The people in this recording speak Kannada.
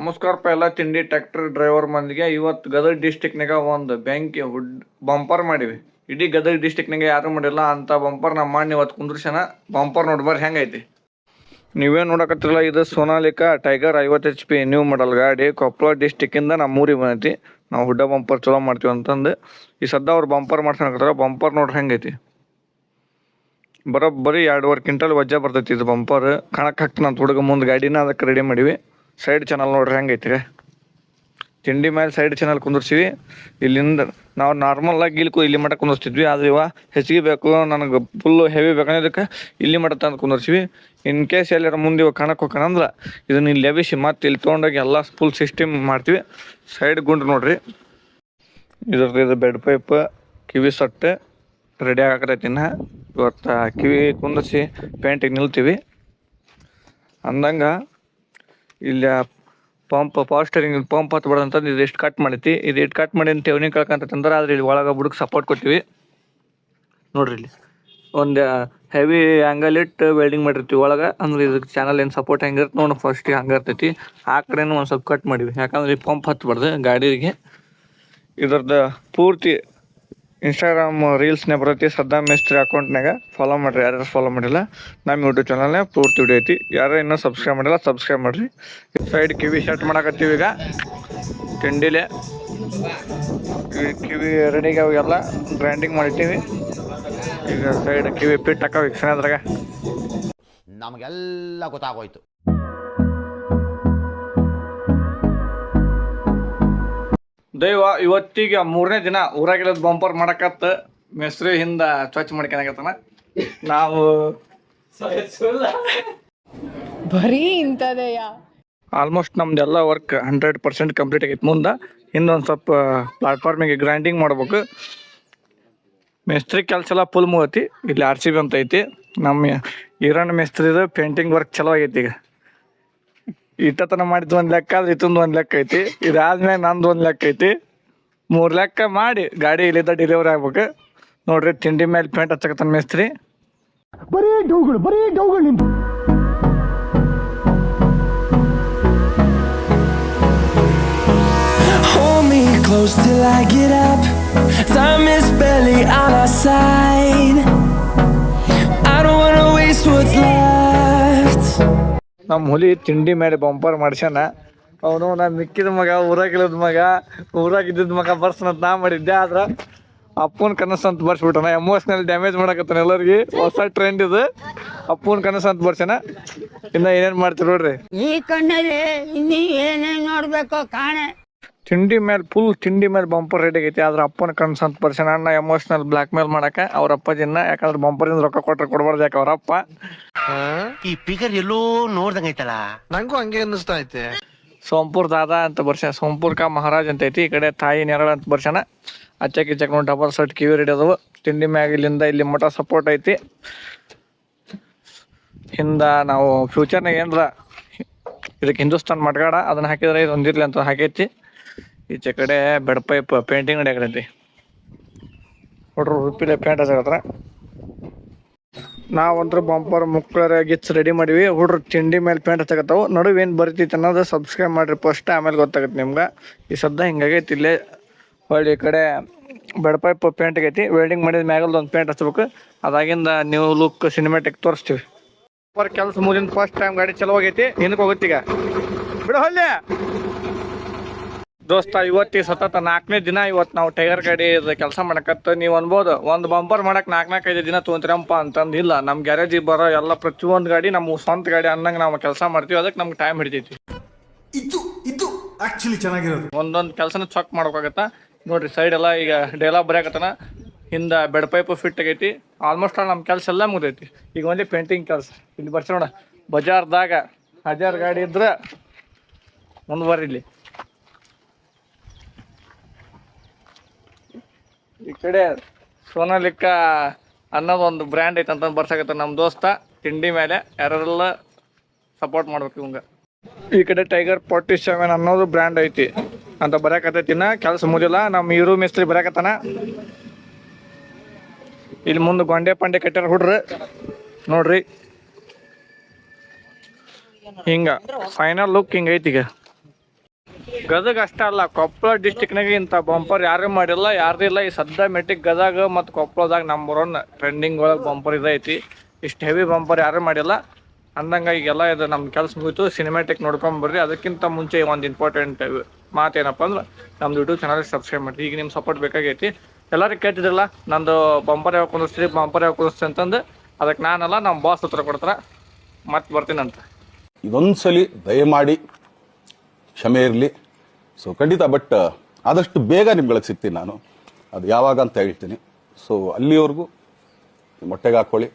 ನಮಸ್ಕಾರಪ್ಪ ಎಲ್ಲ ತಿಂಡಿ ಟ್ರ್ಯಾಕ್ಟರ್ ಡ್ರೈವರ್ ಮಂದಿಗೆ. ಇವತ್ತು ಗದಗ ಡಿಸ್ಟಿಕ್ನಾಗ ಒಂದು ಬೆಂಕಿ ಹುಡ್ ಬಂಪರ್ ಮಾಡಿವಿ. ಇಡೀ ಗದಗ ಡಿಸ್ಟಿಕ್ನಾಗ ಯಾರು ಮಾಡಿಲ್ಲ, ಅಂತ ಬಂಪರ್ ನಮ್ಮ ಮಾಡಿ ಇವತ್ತು ಕುಂದ್ರಸನ ಬಂಪರ್ ನೋಡ್ಬಾರ ಹೆಂಗೈತಿ ನೀವೇ ನೋಡಕತ್ತಿರಲ್ಲ, ಇದು ಸೋನಾಲಿಕಾ ಟೈಗರ್ ಐವತ್ತು ಎಚ್ ಪಿ ನ್ಯೂ ಮಾಡಲ್ ಗಾಡಿ ಕೊಪ್ಪಳ ಡಿಸ್ಟಿಕ್ಕಿಂದ ನಮ್ಮ ಊರಿಗೆ ಬಂದೈತಿ. ನಾವು ಹುಡ್ಡ ಬಂಪರ್ ಚಲೋ ಮಾಡ್ತೀವಿ ಅಂತಂದು. ಈ ಸದ್ದ ಅವ್ರು ಬಂಪರ್ ಮಾಡ್ಸೋಣ ಬಂಪರ್ ನೋಡ್ರಿ ಹೆಂಗೈತಿ ಬರೋಬ್ಬರಿ ಎರಡುವರೆ ಕ್ವಿಂಟಲ್ ವಜ್ಜ ಬರ್ತೈತಿ ಇದು ಬಂಪರ್ ಕಣಕ್ಕೆ ಹಾಕ್ತೀನಿ ಅಂತ ಹುಡುಗ ಮುಂದೆ ಗಾಡಿನ ಅದಕ್ಕೆ ರೆಡಿ ಮಾಡಿವಿ. ಸೈಡ್ ಚಾನಲ್ ನೋಡ್ರಿ ಹೆಂಗೈತಿ ತಿಂಡಿ ಮೇಲೆ ಸೈಡ್ ಚಾನಲ್ ಕುಂದಿರ್ಸಿವಿ ಇಲ್ಲಿಂದ ನಾವು ನಾರ್ಮಲ್ ಆಗಿ ಇಲ್ಲಿ ಇಲ್ಲಿ ಮಟ್ಟ ಕುಂದಿರ್ಸ್ತಿದ್ವಿ. ಆದ್ರೆ ಇವ ಹೆಚ್ಚಿಗೆ ಬೇಕು, ನನಗೆ ಫುಲ್ಲು ಹೆವಿ ಬೇಕನ್ನೋದಕ್ಕೆ ಇಲ್ಲಿ ಮಟ್ಟ ತಂದು ಕುಂದಿರ್ಸಿವಿ ಇನ್ ಕೇಸ್ ಎಲ್ಲಾರ ಮುಂದೆ ಇವಾಗ ಕಣಕ್ಕೆ ಹೋಗೋಣಂದ್ರೆ ಇದನ್ನ ಇಲ್ಲಿ ಎಬಿಸಿ ಮತ್ತೆ ಇಲ್ಲಿ ತೊಗೊಂಡೋಗಿ ಎಲ್ಲ ಫುಲ್ ಸಿಸ್ಟಮ್ ಮಾಡ್ತೀವಿ. ಸೈಡ್ ಗುಂಡು ನೋಡ್ರಿ. ಇದ್ರದ್ದು ಇದು ಬೆಡ್ ಪೈಪ್ ಕಿವಿ ಸೊಟ್ಟೆ ರೆಡಿ ಆಗಕತ್ತೈತಿ ಇನ್ನ. ಇವತ್ತು ಕಿವಿ ಕುಂದಿಸಿ ಪೇಂಟಿಗೆ ನಿಲ್ತೀವಿ. ಅಂದಂಗ ಇಲ್ಲಿ ಪಂಪ್ ಪವರ್ ಸ್ಟೇರಿಂಗ್ ಪಂಪ್ ಹತ್ತು ಅಂತಂದು ಇದು ಎಷ್ಟು ಕಟ್ ಮಾಡೈತಿ? ಇದು ಎಷ್ಟು ಕಟ್ ಮಾಡಿ ಅಂತ ಠೇವಣಿ ಕಳ್ಕೊಂತಂದ್ರೆ ಆದ್ರೆ ಇಲ್ಲಿ ಒಳಗೆ ಬುಡಕ್ಕೆ ಸಪೋರ್ಟ್ ಕೊಟ್ಟಿವಿ. ನೋಡ್ರಿ ಇಲ್ಲಿ. ಒಂದು ಹೆವಿ ಆ್ಯಂಗಲ್ ಇಟ್ಟು ವೆಲ್ಡಿಂಗ್ ಮಾಡಿರ್ತೀವಿ ಒಳಗೆ. ಅಂದ್ರೆ ಇದಕ್ಕೆ ಚಾನಲ್ ಏನು ಸಪೋರ್ಟ್ ಹೆಂಗಿರುತ್ತೆ ನೋಡಿ ಫಸ್ಟಿಗೆ ಹಂಗೆ ಇರ್ತೈತಿ. ಆ ಕಡೆನೂ ಒಂದು ಸ್ವಲ್ಪ ಕಟ್ ಮಾಡಿವಿ. ಯಾಕಂದ್ರೆ ಈ ಪಂಪ್ ಹತ್ಬಾರ್ದು ಗಾಡಿಗೆ. ಇದ್ರದ್ದು ಪೂರ್ತಿ ಇನ್ಸ್ಟಾಗ್ರಾಮ್ ರೀಲ್ಸ್ನೇ ಬರುತ್ತೆ. ಸದ್ದಾಮ್ ಮೇಸ್ತ್ರಿ ಅಕೌಂಟ್ನಾಗ ಫಾಲೋ ಮಾಡಿರಿ. ಯಾರ್ಯಾರು ಫಾಲೋ ಮಾಡಿಲ್ಲ, ನಮ್ಮ ಯೂಟ್ಯೂಬ್ ಚಾನಲ್ನೇ ಪೂರ್ತಿ ವಿಡಿಯೋ ಐತಿ. ಯಾರು ಇನ್ನೂ ಸಬ್ಸ್ಕ್ರೈಬ್ ಮಾಡಿಲ್ಲ ಸಬ್ಸ್ಕ್ರೈಬ್ ಮಾಡಿರಿ. ಸೈಡ್ ಕಿವಿ ಶರ್ಟ್ ಮಾಡಕತ್ತೀವಿ ಈಗ. ತಿಂಡಿಲೆ ಕಿವಿ ರೆಡಿಗೆ ಅವೆಲ್ಲ ಗ್ರೈಂಡಿಂಗ್ ಮಾಡಿಟ್ಟಿವಿ. ಈಗ ಸೈಡ್ ಕಿವಿ ಪಿಟ್ ಹಾಕೋ ಅದ್ರಾಗ. ನಮಗೆಲ್ಲ ಗೊತ್ತಾಗೋಯ್ತು. ದೈವ ಇವತ್ತಿಗೆ ಮೂರನೇ ದಿನ ಊರಾಗಿರೋದು ಬಂಪರ್ ಮಾಡಕತ್ತ ಮೆಸ್ರಿ ಹಿಂದ ಸ್ವಚ್ಛ ಮಾಡ್ಕೊಳಕತ್ತಾನ ನಾವು ಬರೀ ಇಂಥದೆಯ. ಆಲ್ಮೋಸ್ಟ್ ನಮ್ದೆಲ್ಲ ವರ್ಕ್ ಹಂಡ್ರೆಡ್ ಪರ್ಸೆಂಟ್ ಕಂಪ್ಲೀಟ್ ಆಗೈತೆ. ಮುಂದೆ ಇನ್ನೊಂದು ಸ್ವಲ್ಪ ಪ್ಲಾಟ್ಫಾರ್ಮಿಗೆ ಗ್ರೈಂಡಿಂಗ್ ಮಾಡ್ಬೇಕು. ಮೇಸ್ತ್ರಿ ಕೆಲಸ ಎಲ್ಲ ಫುಲ್ ಮುಗತಿ ಇಲ್ಲಿ ಆರ್ ಸಿ ಬಿ ಅಂತ ಐತಿ. ನಮ್ಮ ಈರಣ್ಣ ಮೇಸ್ತ್ರಿದು ಪೇಂಟಿಂಗ್ ವರ್ಕ್ ಚಲೋ ಆಗೈತಿ ಈಗ. ಇಟ್ಟತನ ಮಾಡಿದ್ ಒಂದ್ ಲೆಕ್ಕ ಆದ್ರೆ ಇತ್ತೊಂದು ಒಂದ್ ಲೆಕ್ಕ ಐತಿ ಇದಾದ್ಮೇಲೆ ನಂದು ಒಂದ್ ಲೆಕ್ಕ ಐತಿ ಮೂರ್ ಲೆಕ್ಕ ಮಾಡಿ ಗಾಡಿ ಇಲ್ಲಿದ್ದ ಡೆಲಿವರಿ ಆಗ್ಬೇಕು ನೋಡ್ರಿ ತಿಂಡಿ ಮೇಲೆ ಪೇಂಟ್ ಹಚ್ಚಕತ್ತಾನ ಮೇಸ್ತ್ರಿ Hold me close till I get up. Time is barely on our side. I don't wanna waste what's left. ನಮ್ಮ ಹುಲಿ ತಿಂಡಿ ಮೇಲೆ ಬಂಪರ್ ಮಾಡ್ಸ್ಯಾನ. ಅವನು ನಾ ಮಿಕ್ಕಿದ ಮಗ ಊರಾಗಿಲ್ಲದ ಮಗ ಊರಾಗಿದ್ದ ಮಗ ಬರ್ಸನಂತ ನಾ ಮಾಡಿದ್ದೆ. ಆದ್ರೆ ಅಪ್ಪನ ಕನಸು ಅಂತ ಬರ್ಸ್ಬಿಟ್ಟನ. ಎಮೋಷ್ನಲ್ ಡ್ಯಾಮೇಜ್ ಮಾಡಕತ್ತಾನ ಎಲ್ಲರಿಗೆ. ಹೊಸ ಟ್ರೆಂಡ್ ಇದು. ಅಪ್ಪನ ಕನಸು ಅಂತ ಬರ್ಸ್ಯಾನ. ಇನ್ನ ಏನೇನ್ ಮಾಡ್ತೀರ ನೋಡ್ರಿ. ಈ ಕಣ್ಣಲ್ಲಿ ಇನ್ನೀ ಏನೇನ್ ನೋಡ್ಬೇಕೋ ಕಾಣೆ. ತಿಂಡಿ ಮೇಲೆ ಫುಲ್ ತಿಂಡಿ ಮೇಲೆ ಬಂಪರ್ ರೆಡಿ ಆಗೈತಿ. ಆದ್ರೆ ಅಪ್ಪನ ಕನ್ಸಂತ ಅಂತ ಬರ್ಸ್ಯಾನ ಅಣ್ಣ ಎಮೋಷನಲ್ ಬ್ಲಾಕ್ ಮೇಲ್ ಮಾಡಕ ಅವ್ರ ಅಪ್ಪಾಜಿನ ಯಾಕಂದ್ರೆ ಬಂಪರಿಂದ ರೊಕ್ಕ ಕೊಟ್ರೆ ಕೊಡಬಾರ್ದು ಯಾಕೆ ಅವ್ರ ಅಪ್ಪ ಈ ಫಿಗರ್ ಎಲ್ಲೋ ನೋಡ್ದಂಗೈತಲ್ಲ ನಂಗೂ ಹಂಗೆ ಅನ್ನಿಸ್ತಾ ಐತೆ. ಸೋಂಪುರ್ ದಾದಾ ಅಂತ ಬರ್ಷ ಸೋಂಪುರ್ ಕಾ ಮಹಾರಾಜ್ ಅಂತ ಐತಿ. ಈ ಕಡೆ ತಾಯಿ ನೆರಳ ಅಂತ ಬರ್ಷಣ ಅಚ್ಚಕ್ ಇಚ್ಚಕ್ ನೋಡಿ ಡಬಲ್ ಸಟ್ ಕಿವಿ ರೆಡಿ ಅದಾವು. ತಿಂಡಿ ಮ್ಯಾಗ ಇಲ್ಲಿಂದ ಇಲ್ಲಿ ಮಠ ಸಪೋರ್ಟ್ ಐತಿ. ಹಿಂದ ನಾವು ಫ್ಯೂಚರ್ನಾಗ ಏನ್ರ ಇದಕ್ಕೆ ಹಿಂದೂಸ್ತಾನ್ ಮಟ್ಗಾಡ ಅದನ್ನ ಹಾಕಿದ್ರೆ ಇದು ಹೊಂದಿರ್ಲಿ ಅಂತ ಹಾಕೈತಿ. ಈಚೆ ಕಡೆ ಬೆಡ್ ಪೈಪ್, ಪೇಂಟಿಂಗ್ ನಡೆಯಕೈತಿ ಹುಡ್ರು ಉಪ್ಪಿಲೆ ಪೇಂಟ್ ಹಚ್ಚಕತ್ರ ನಾವಂತೂ ಬಂಪರ್ ಮುಕ್ಕಳರ ಗಿಚ್ ರೆಡಿ ಮಾಡಿವಿ. ಹುಡ್ರು ತಿಂಡಿ ಮೇಲೆ ಪೇಂಟ್ ಹಚ್ಚಕತ್ತಾವು. ನಡುವೆ ಏನು ಬರ್ತೈತಿ ಅನ್ನೋದು ಸಬ್ಸ್ಕ್ರೈಬ್ ಮಾಡ್ರಿ ಫಸ್ಟ್ ಆಮೇಲೆ ಗೊತ್ತಾಗತ್ತೆ ನಿಮ್ಗೆ. ಈ ಸದ್ದ ಹಿಂಗಾಗೈತಿ ಇಲ್ಲೇ. ಹೊಳ್ಳಿ ಈ ಕಡೆ ಬೆಡ್ ಪೈಪ್ ಪೇಂಟ್ ಆಗೈತಿ. ವೆಲ್ಡಿಂಗ್ ಮಾಡಿದ ಮ್ಯಾಗಲ್ದು ಒಂದು ಪೇಂಟ್ ಹಚ್ಬೇಕು. ಅದಾಗಿಂದ ನೀವು ಲುಕ್ ಸಿನಿಮೆಟಿಕ್ ತೋರಿಸ್ತೀವಿ. ಕೆಲಸ ಮುಗಿದ ಫಸ್ಟ್ ಟೈಮ್ ಗಾಡಿ ಚಲೋ ಆಗೈತಿ. ಹಿಂದಕ್ಕೆ ಈಗ ಬಿಡು ಹೊಲ್ಲೆ ದೋಸ್ತ ಇವತ್ತಿ ಸತತ ನಾಲ್ಕನೇ ದಿನ ಇವತ್ತು ನಾವು ಟೈಗರ್ ಗಾಡಿ ಕೆಲಸ ಮಾಡಕತ್ತ. ನೀವು ಅನ್ಬೋದು ಒಂದು ಬಂಪರ್ ಮಾಡಕ್ ನಾಲ್ಕು ನಾಲ್ಕೈದು ದಿನ ತೊಗೊಂತೀರಪ್ಪ ಅಂತಂದು ಇಲ್ಲ ನಮ್ಮ ಗ್ಯಾರೇಜಿಗೆ ಬರೋ ಎಲ್ಲ ಪ್ರತಿಯೊಂದು ಗಾಡಿ ನಮ್ಮ ಸ್ವಂತ ಗಾಡಿ ಅನ್ನಂಗೆ ನಾವು ಕೆಲಸ ಮಾಡ್ತೀವಿ. ಅದಕ್ಕೆ ನಮ್ಗೆ ಟೈಮ್ ಹಿಡಿತೈತಿ. ಇದು ಇದು ಆಕ್ಚುಲಿ ಚೆನ್ನಾಗಿರೋದು. ಒಂದೊಂದು ಕೆಲಸನ ಚೆಕ್ ಮಾಡ್ಬೇಕಾಗತ್ತ ನೋಡ್ರಿ ಸೈಡ್ ಎಲ್ಲ ಈಗ ಡೇಲಾ ಬರೆಯಕತ್ತನ. ಹಿಂದೆ ಬೆಡ್ ಪೈಪ್ ಫಿಟ್ ಆಗೈತಿ. ಆಲ್ಮೋಸ್ಟ್ ಆಲ್ ನಮ್ಮ ಕೆಲಸ ಎಲ್ಲ ಮುಗ್ದೈತಿ. ಈಗ ಒಂದೇ ಪೇಂಟಿಂಗ್ ಕೆಲಸ. ಇಲ್ಲಿ ಬರ್ಸ ನೋಡ. ಬಜಾರ್ದಾಗ ಹಜಾರ್ ಗಾಡಿ ಇದ್ರೆ ಮುಂದೆ ಬರ್ರಿ ಇಲ್ಲಿ ಈ ಕಡೆ ಸೋನಾಲಿಕ್ಕ ಅನ್ನೋದು ಒಂದು ಬ್ರ್ಯಾಂಡ್ ಐತೆ ಅಂತ ಬರ್ಸಾಕತ್ತ ನಮ್ಮ ದೋಸ್ತ. ತಿಂಡಿ ಮೇಲೆ ಯಾರೆಲ್ಲ ಸಪೋರ್ಟ್ ಮಾಡ್ಬೇಕು ಇವಂಗ. ಈ ಕಡೆ ಟೈಗರ್ ಫಾರ್ಟಿ ಸೆವೆನ್ ಅನ್ನೋದು ಬ್ರ್ಯಾಂಡ್ ಐತಿ. ಅಂತ ಬರಕತ್ತೈತಿನ ಕೆಲಸ ಮುಗಿಲ್ಲ ನಮ್ಮ ಇರು ಮಿಸ್ತ್ರಿ ಬರಕತ್ತಾನ. ಇಲ್ಲಿ ಮುಂದೆ ಗೊಂಡೆ ಪಂಡೆ ಕಟ್ಟಾರ ಹುಡ್ರಿ. ನೋಡ್ರಿ. ಹಿಂಗ ಫೈನಲ್ ಲುಕ್ ಹಿಂಗೈತಿ ಈಗ. ಗದಗ ಅಷ್ಟೇ ಅಲ್ಲ ಕೊಪ್ಪಳ ಡಿಸ್ಟಿಕ್ನಾಗ ಇಂಥ ಬಂಪರ್ ಯಾರು ಮಾಡಿಲ್ಲ, ಯಾರ್ದು ಇಲ್ಲ. ಈ ಸದ್ಯ ಮೆಟ್ಟಿಗೆ ಗದಗ ಮತ್ತು ಕೊಪ್ಪಳದಾಗ ನಂಬರ್ ಒನ್ ಟ್ರೆಂಡಿಂಗ್ ಒಳಗೆ ಬಂಪರ್ ಇದೈತಿ ಇಷ್ಟು ಹೆವಿ ಬಂಪರ್ ಯಾರು ಮಾಡಿಲ್ಲ. ಅಂದಂಗ ಈಗೆಲ್ಲ ಇದು ನಮ್ಮ ಕೆಲಸ ಮುಗಿತು. ಸಿನಿಮ್ಯಾಟಿಕ್ ನೋಡ್ಕೊಂಬರ್ರಿ ಅದಕ್ಕಿಂತ ಮುಂಚೆ ಒಂದು ಇಂಪಾರ್ಟೆಂಟ್ ಮಾತೇನಪ್ಪ ಅಂದ್ರೆ, ನಮ್ದು ಯೂಟ್ಯೂಬ್ ಚಾನಲ್ ಸಬ್ಸ್ಕ್ರೈಬ್ ಮಾಡಿ ಈಗ ನಿಮ್ಮ ಸಪೋರ್ಟ್ ಬೇಕಾಗೈತಿ. ಎಲ್ಲರೂ ಕೇಳ್ತಿದ್ರಲ್ಲ, ನಂದು ಬಂಪರ್ ಯಾವ ಕುಂದಿಸ್ತೀರಿ ಬಂಪರ್ ಯಾವ ಕುಂದಿಸ್ತೀರಿ ಅಂತಂದು ಅದಕ್ಕೆ ನಾನಲ್ಲ ನಮ್ಮ ಬಾಸ್ ಹತ್ರ ಕೊಡ್ತಾರೆ ಮತ್ತೆ ಬರ್ತೀನಂತ. ಇದೊಂದ್ಸಲಿ ದಯಮಾಡಿ ಕ್ಷಮೆ ಇರಲಿ. ಸೊ ಖಂಡಿತ ಬಟ್ ಆದಷ್ಟು ಬೇಗ ನಿಮ್ಗಳಿಗೆ ಸಿಗ್ತೀನಿ ನಾನು. ಅದು ಯಾವಾಗ ಅಂತ ಹೇಳ್ತೀನಿ. ಸೊ ಅಲ್ಲಿವರೆಗೂ ಮೊಟ್ಟೆಗೆ ಹಾಕ್ಕೊಳ್ಳಿ.